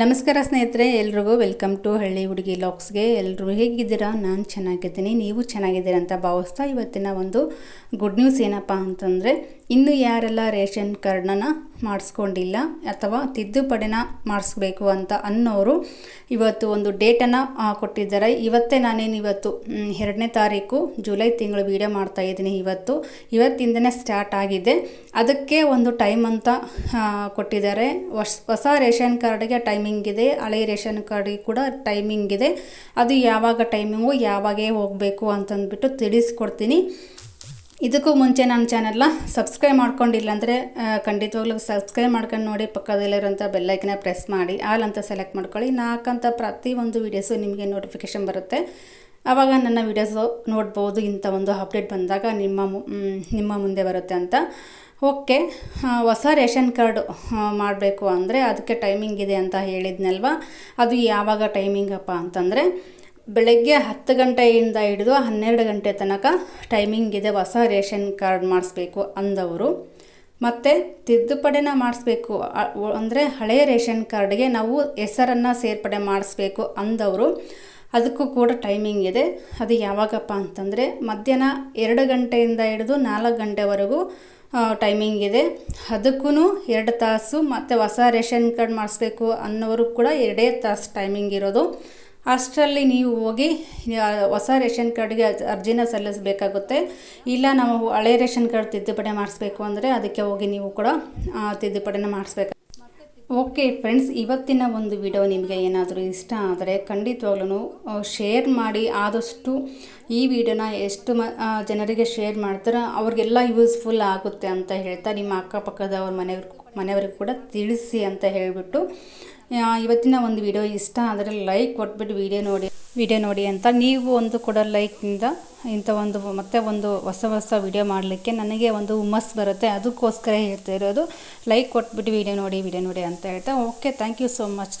ನಮಸ್ಕಾರ ಸ್ನೇಹಿತರೆ, ಎಲ್ರಿಗೂ ವೆಲ್ಕಮ್ ಟು ಹಳ್ಳಿ ಹುಡುಗಿ ಲಾಕ್ಸ್ಗೆ ಎಲ್ಲರೂ ಹೇಗಿದ್ದೀರಾ? ನಾನು ಚೆನ್ನಾಗಿದ್ದೀನಿ. ನೀವು ಚೆನ್ನಾಗಿದ್ದೀರಾ ಅಂತ ಭಾವಿಸ್ತಾ ಇವತ್ತಿನ ಒಂದು ಗುಡ್ ನ್ಯೂಸ್ ಏನಪ್ಪ ಅಂತಂದರೆ ಇನ್ನು ಯಾರೆಲ್ಲ ರೇಷನ್ ಕಾರ್ಡ್ನ ಮಾಡಿಸ್ಕೊಂಡಿಲ್ಲ ಅಥವಾ ತಿದ್ದುಪಡಿನ ಮಾಡಿಸ್ಬೇಕು ಅಂತ ಅನ್ನೋರು ಇವತ್ತು ಒಂದು ಡೇಟನ್ನು ಕೊಟ್ಟಿದ್ದಾರೆ. ಇವತ್ತೇ ನಾನೇನು ಇವತ್ತು ಎರಡನೇ ತಾರೀಕು ಜುಲೈ ತಿಂಗಳು ವೀಡಿಯೋ ಮಾಡ್ತಾ ಇದ್ದೀನಿ ಇವತ್ತು. ಇವತ್ತಿಂದನೇ ಸ್ಟಾರ್ಟ್ ಆಗಿದೆ. ಅದಕ್ಕೆ ಒಂದು ಟೈಮ್ ಅಂತ ಕೊಟ್ಟಿದ್ದಾರೆ. ಹೊಸ ಹೊಸ ರೇಷನ್ ಕಾರ್ಡ್ಗೆ ಟೈಮಿಂಗ್ ಇದೆ. ಹಳೆ ರೇಷನ್ ಕಾರ್ಡ್ಗೆ ಕೂಡ ಟೈಮಿಂಗ್ ಇದೆ. ಅದು ಯಾವಾಗ ಟೈಮಿಂಗು, ಯಾವಾಗೇ ಹೋಗಬೇಕು ಅಂತಂದ್ಬಿಟ್ಟು ತಿಳಿಸ್ಕೊಡ್ತೀನಿ. ಇದಕ್ಕೂ ಮುಂಚೆ ನನ್ನ ಚಾನೆಲ್ನ ಸಬ್ಸ್ಕ್ರೈಬ್ ಮಾಡ್ಕೊಂಡಿಲ್ಲ ಅಂದರೆ ಖಂಡಿತವಾಗ್ಲೂ ಸಬ್ಸ್ಕ್ರೈಬ್ ಮಾಡ್ಕೊಂಡು ನೋಡಿ ಪಕ್ಕದಲ್ಲಿರೋಂಥ ಬೆಲ್ಲೈಕನ್ನ ಪ್ರೆಸ್ ಮಾಡಿ, ಆಲ್ ಅಂತ ಸೆಲೆಕ್ಟ್ ಮಾಡ್ಕೊಳ್ಳಿ. ನಾಲ್ಕಂತ ಒಂದು ವೀಡಿಯೋಸು ನಿಮಗೆ ನೋಟಿಫಿಕೇಶನ್ ಬರುತ್ತೆ. ಆವಾಗ ನನ್ನ ವೀಡಿಯೋಸು ನೋಡ್ಬೋದು, ಇಂಥ ಒಂದು ಅಪ್ಡೇಟ್ ಬಂದಾಗ ನಿಮ್ಮ ನಿಮ್ಮ ಮುಂದೆ ಬರುತ್ತೆ ಅಂತ. ಓಕೆ ಹೊಸ ರೇಷನ್ ಕಾರ್ಡು ಮಾಡಬೇಕು ಅಂದರೆ ಅದಕ್ಕೆ ಟೈಮಿಂಗ್ ಇದೆ ಅಂತ ಹೇಳಿದ್ನಲ್ವ? ಅದು ಯಾವಾಗ ಟೈಮಿಂಗಪ್ಪ ಅಂತಂದರೆ ಬೆಳಗ್ಗೆ ಹತ್ತು ಗಂಟೆಯಿಂದ ಹಿಡಿದು ಹನ್ನೆರಡು ಗಂಟೆ ತನಕ ಟೈಮಿಂಗ್ ಇದೆ, ಹೊಸ ರೇಷನ್ ಕಾರ್ಡ್ ಮಾಡಿಸ್ಬೇಕು ಅಂದವರು. ಮತ್ತು ತಿದ್ದುಪಡಿನ ಮಾಡಿಸ್ಬೇಕು ಅಂದರೆ ಹಳೆಯ ರೇಷನ್ ಕಾರ್ಡ್ಗೆ ನಾವು ಹೆಸರನ್ನು ಸೇರ್ಪಡೆ ಮಾಡಿಸ್ಬೇಕು ಅಂದವರು. ಅದಕ್ಕೂ ಕೂಡ ಟೈಮಿಂಗ್ ಇದೆ. ಅದು ಯಾವಾಗಪ್ಪ ಅಂತಂದರೆ ಮಧ್ಯಾಹ್ನ ಎರಡು ಗಂಟೆಯಿಂದ ಹಿಡಿದು ನಾಲ್ಕು ಗಂಟೆವರೆಗೂ ಟೈಮಿಂಗ್ ಇದೆ. ಅದಕ್ಕೂ ಎರಡು ತಾಸು ಮತ್ತು ಹೊಸ ರೇಷನ್ ಕಾರ್ಡ್ ಮಾಡಿಸ್ಬೇಕು ಅನ್ನೋರು ಕೂಡ ಎರಡೇ ತಾಸು ಟೈಮಿಂಗ್ ಇರೋದು. ಅಷ್ಟರಲ್ಲಿ ನೀವು ಹೋಗಿ ಹೊಸ ರೇಷನ್ ಕಾರ್ಡ್ಗೆ ಅರ್ಜಿ- ಅರ್ಜಿನ ಸಲ್ಲಿಸಬೇಕಾಗುತ್ತೆ. ಇಲ್ಲ, ನಾವು ಹಳೆ ರೇಷನ್ ಕಾರ್ಡ್ ತಿದ್ದುಪಡಿ ಮಾಡಿಸ್ಬೇಕು ಅಂದರೆ ಅದಕ್ಕೆ ಹೋಗಿ ನೀವು ಕೂಡ ತಿದ್ದುಪಡಿನ ಮಾಡಿಸ್ಬೇಕು. ಓಕೆ ಫ್ರೆಂಡ್ಸ್ ಇವತ್ತಿನ ಒಂದು ವಿಡಿಯೋ ನಿಮಗೆ ಏನಾದರೂ ಇಷ್ಟ ಆದರೆ ಖಂಡಿತವಾಗ್ಲೂ ಶೇರ್ ಮಾಡಿ. ಆದಷ್ಟು ಈ ವಿಡಿಯೋನ ಎಷ್ಟು ಮ ಜನರಿಗೆ ಶೇರ್ ಮಾಡ್ತಾರೋ, ಅವ್ರಿಗೆಲ್ಲ ಯೂಸ್ಫುಲ್ ಆಗುತ್ತೆ ಅಂತ ಹೇಳ್ತಾ ನಿಮ್ಮ ಅಕ್ಕಪಕ್ಕದವ್ರ ಮನೆಯವ್ರ, ಮನೆಯವ್ರಿಗೆ ಕೂಡ ತಿಳಿಸಿ ಅಂತ ಹೇಳಿಬಿಟ್ಟು ಇವತ್ತಿನ ಒಂದು ವಿಡಿಯೋ ಇಷ್ಟ ಆದರೆ ಲೈಕ್ ಕೊಟ್ಬಿಟ್ಟು ವಿಡಿಯೋ ನೋಡಿ. ವಿಡಿಯೋ ನೋಡಿ ಅಂತ ನೀವು ಒಂದು ಕೂಡ ಲೈಕ್ನಿಂದ ಇಂಥ ಒಂದು ಮತ್ತೆ ಒಂದು ಹೊಸ ಹೊಸ ವಿಡಿಯೋ ಮಾಡಲಿಕ್ಕೆ ನನಗೆ ಒಂದು ಹುಮ್ಮಸ್ ಬರುತ್ತೆ. ಅದಕ್ಕೋಸ್ಕರ ಹೇಳ್ತಾ ಇರೋದು ಲೈಕ್ ಕೊಟ್ಬಿಟ್ಟು ವಿಡಿಯೋ ನೋಡಿ ವಿಡಿಯೋ ನೋಡಿ ಅಂತ ಹೇಳ್ತಾ. Okay thank you so much